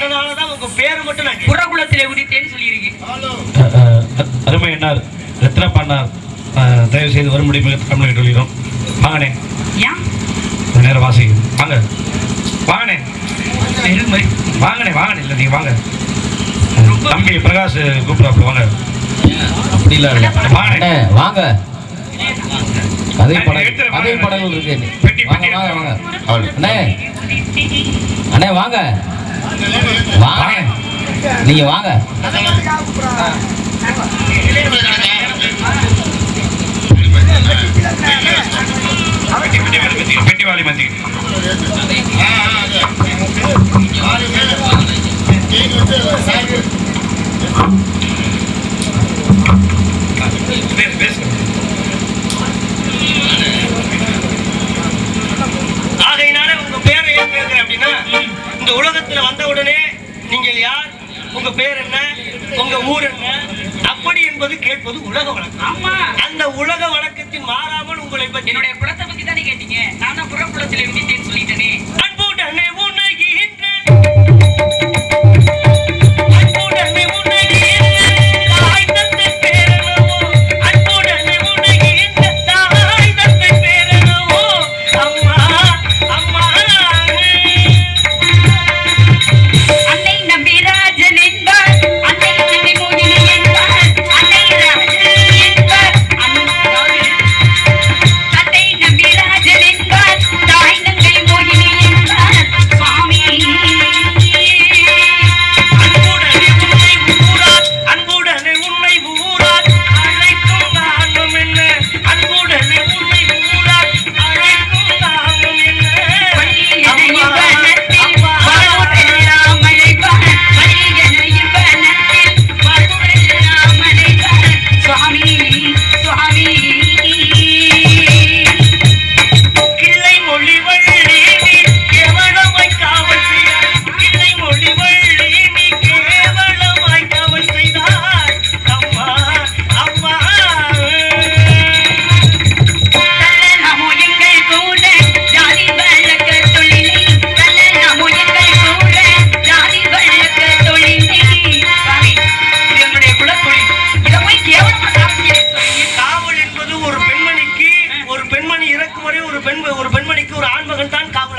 அதனாலதான் உங்க பேரு மட்டும் நான். புறகுலத்திலே உதித்தேன்னு சொல்லியிருக்கேன். அருமை என்னார்? ரத்னா பண்ணார் தயவு செய்து வரும்படி மிக தமிழ் ஏன் கொஞ்ச நேரம் வாசிங்க. வாங்க. வாங்கண்ணே. பெருமை. வாங்கண்ணே வாங்கண்ணே. இல்லை நீங்கள் வாங்க. தம்பி பிரகாஷ் கூப்பிடாப்புல வாங்க. அப்படிலாம் இல்ல. வாங்கண்ணே. அண்ணே வாங்க. கதை படங்கள் கதை படங்கள் இருக்கு. வாங்க பெட்டி. வாங்க வாங்க அண்ணே. அண்ணே வாங்க. வாங்க. நீங்க வாங்க. பெட்டி பெட்டி ஆகையினால உங்க பேரை ஏன் கேட்கிறேன் அப்படின்னா இந்த உலகத்துல வந்த உடனே நீங்கள் யார்? உங்க பேர் என்ன? உங்க ஊர் என்ன? அப்படி என்பது கேட்பது உலக வழக்கம். ஆமா. அந்த உலக வழக்கத்தின் மாறாமல் உங்களை பற்றி என்னுடைய குலத்தை பத்தி தானே கேட்டீங்க. நான் தான் புறகுலத்திலே உதித்தேன்னு சொல்லிட்டேனே. அவர்கள்தான் காப்பாற்ற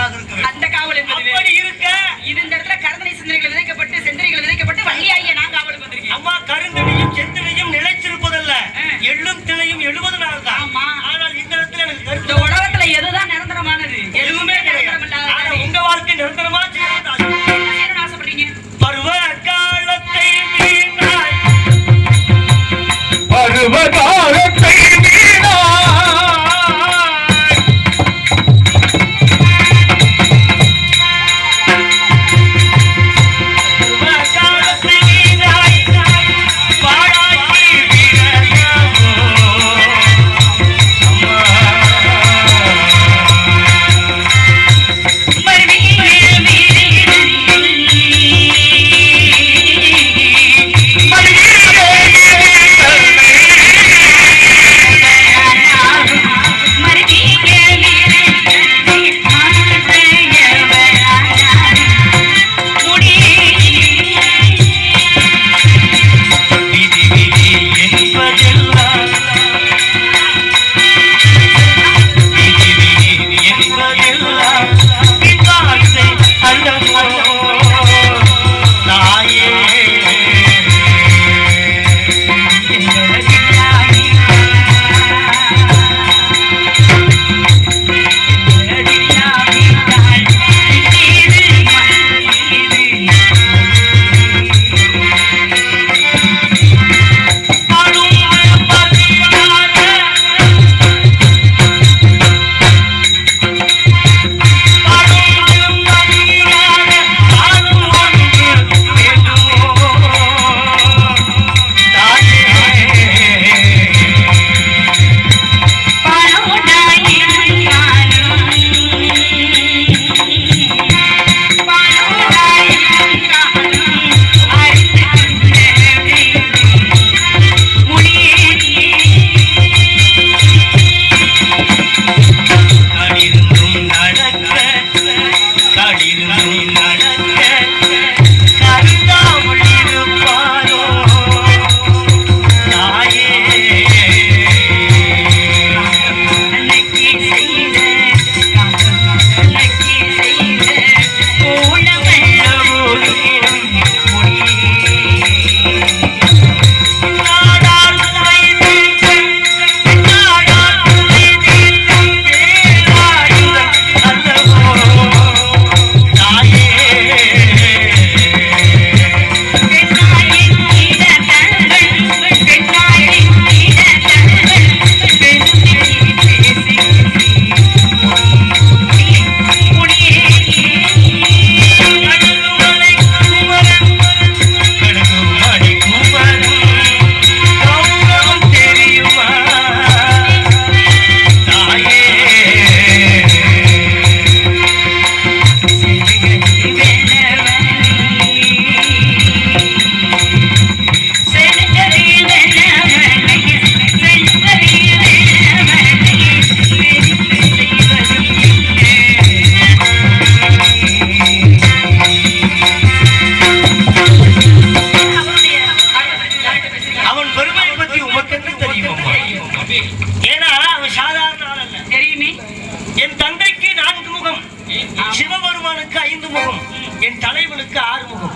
சிவபெருமானுக்கு ஐந்து முகம் என் தலைவனுக்கு ஆறு முகம்.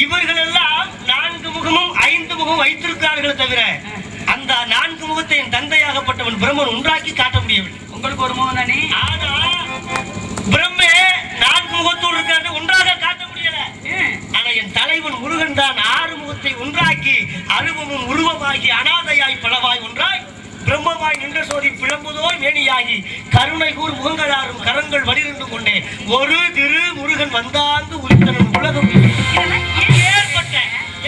இவர்கள் எல்லாம் நான்கு முகமும் ஐந்து முகம் வைத்திருக்கிறார்கள் தவிர அந்த நான்கு முகத்தை என் தந்தையாகப்பட்டவன் பிரம்மன் உண்டாக்கி காட்ட முடியவில்லை. உங்களுக்கு ஒரு முகம் தானே? ஆனா பிரம்மே நான்கு முகத்தோடு இருக்கிறது ஒன்றாக காட்ட முடியல. ஆனா என் தலைவன் முருகன் தான் ஆறு முகத்தை உண்டாக்கி அருவமும் உருவமாகி அனாதையாய் பலவாய் ஒன்றாய் பிரம்மமாய் நின்ற சோதி பிளம்புதோய் மேனியாகி கருணை கூர் முகங்களாரும் கரங்கள் வலிருந்து கொண்டே. ஒரு திரு முருகன் வந்தாங்கு உரித்தனன் உலகம். ஏற்பட்ட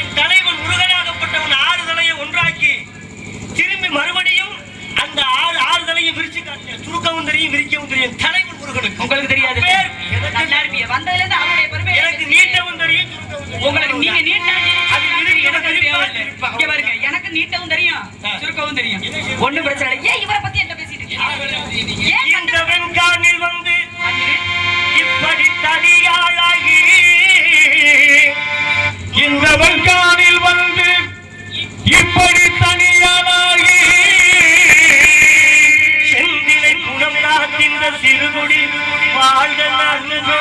என் தலைவன் முருகனாகப்பட்டவன் ஆறு தலையை ஒன்றாக்கி திரும்பி மறுபடியும் அந்த ஆறு ஆறு தலையை விரிச்சு காட்டிய சுருக்கவும் தெரியும் விரிக்கவும் தெரியும். தலைவன் முருகனுக்கு. உங்களுக்கு தெரியாது. எனக்கு நீட்டவும் தெரியும் உங்களுக்கு நீங்க நீட்டா இங்க பாருங்க. எனக்கு நீட்டவும் தெரியும். சுருக்கவும் தெரியும். ஒண்ணும் பிரச்சனை இல்லை. ஏன் இவரை பத்தி என்ன பேசிட்டு இருக்கீங்க? வந்து இப்படி தனியாளாகி இந்த வல்கானில் வந்து இப்படி தனியானாகி செந்திலை குணம் காத்தின்ற சிறுகுடி வாழ்க நன்றோ.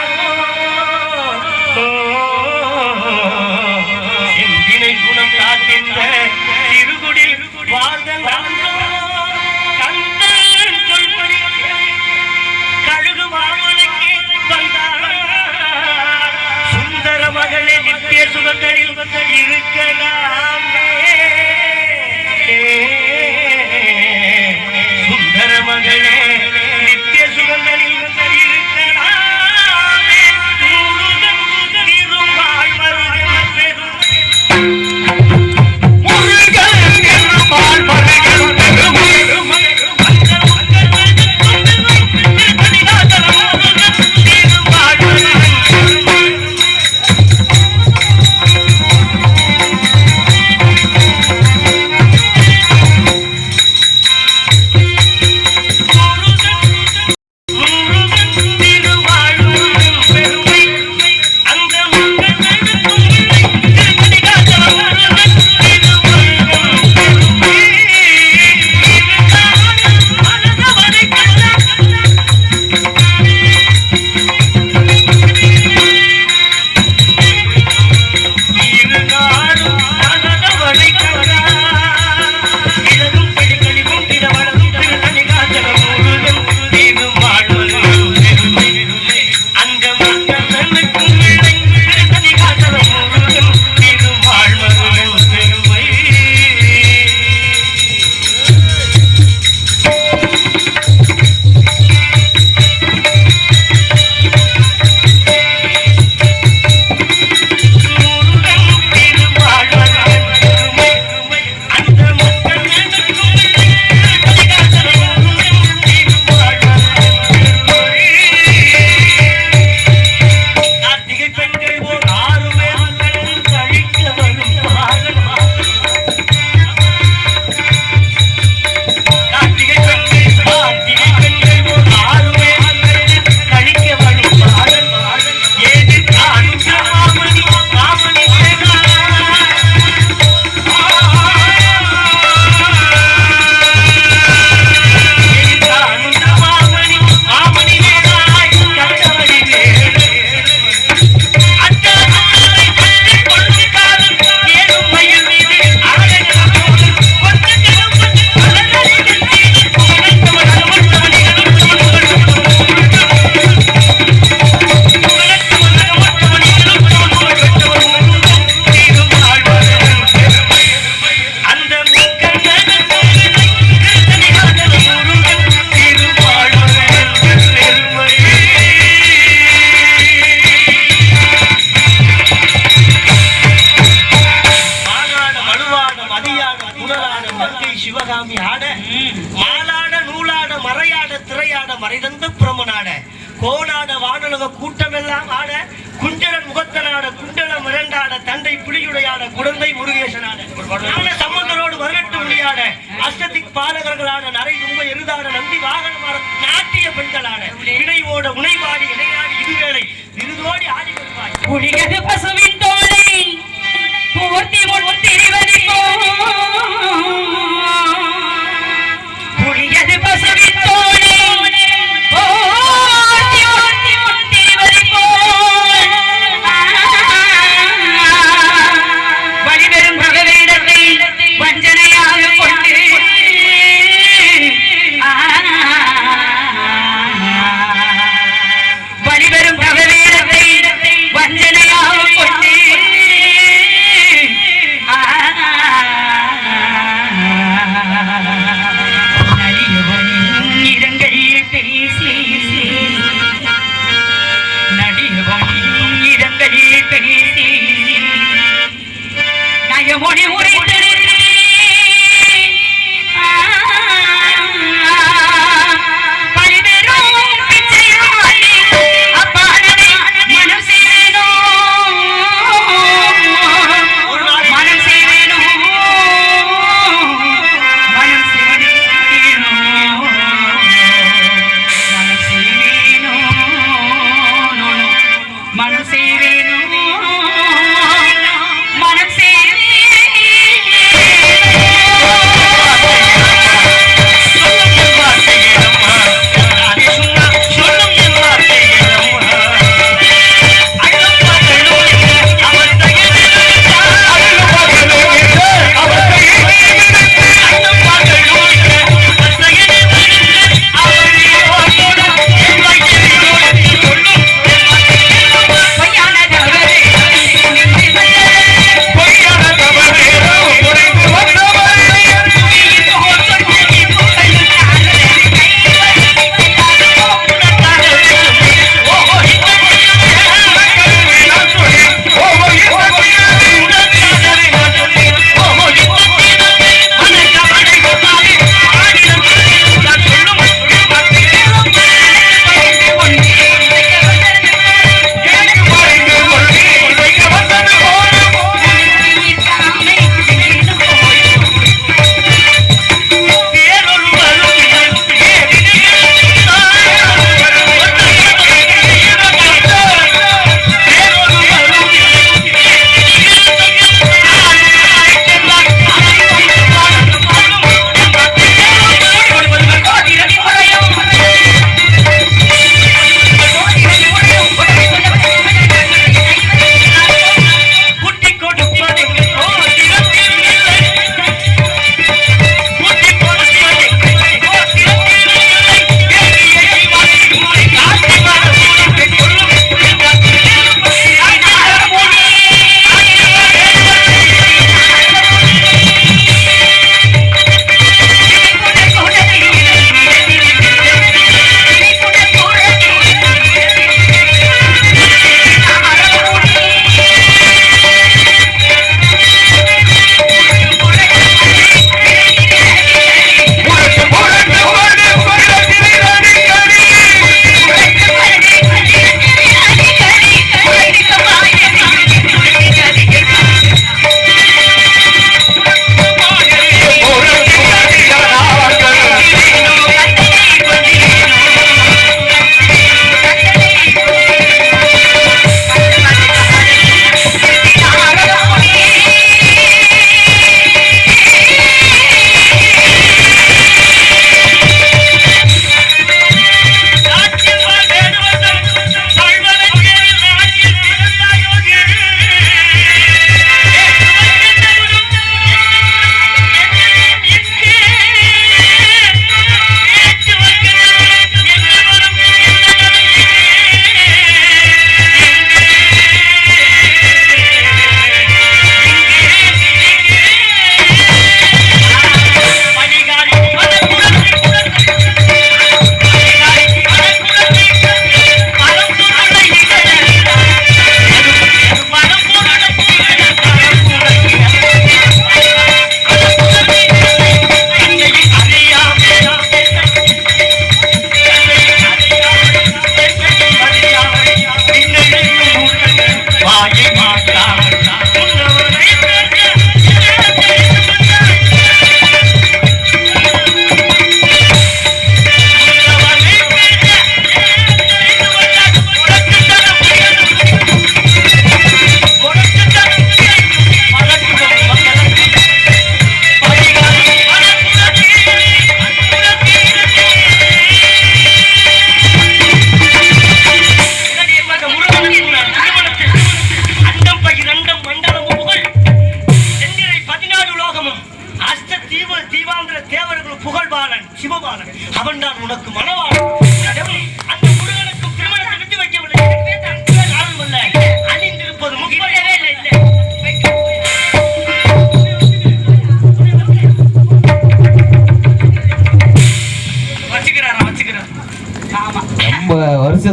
காத்தின்ற சிறுகுடி வாழ்க கழுகு மாமலைக்கு வந்தார் சுந்தர மகளே நித்திய சுகங்களில் இருக்கலாமே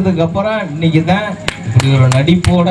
வந்ததுக்கப்புறம் இன்னைக்கு தான் இப்படி ஒரு நடிப்போட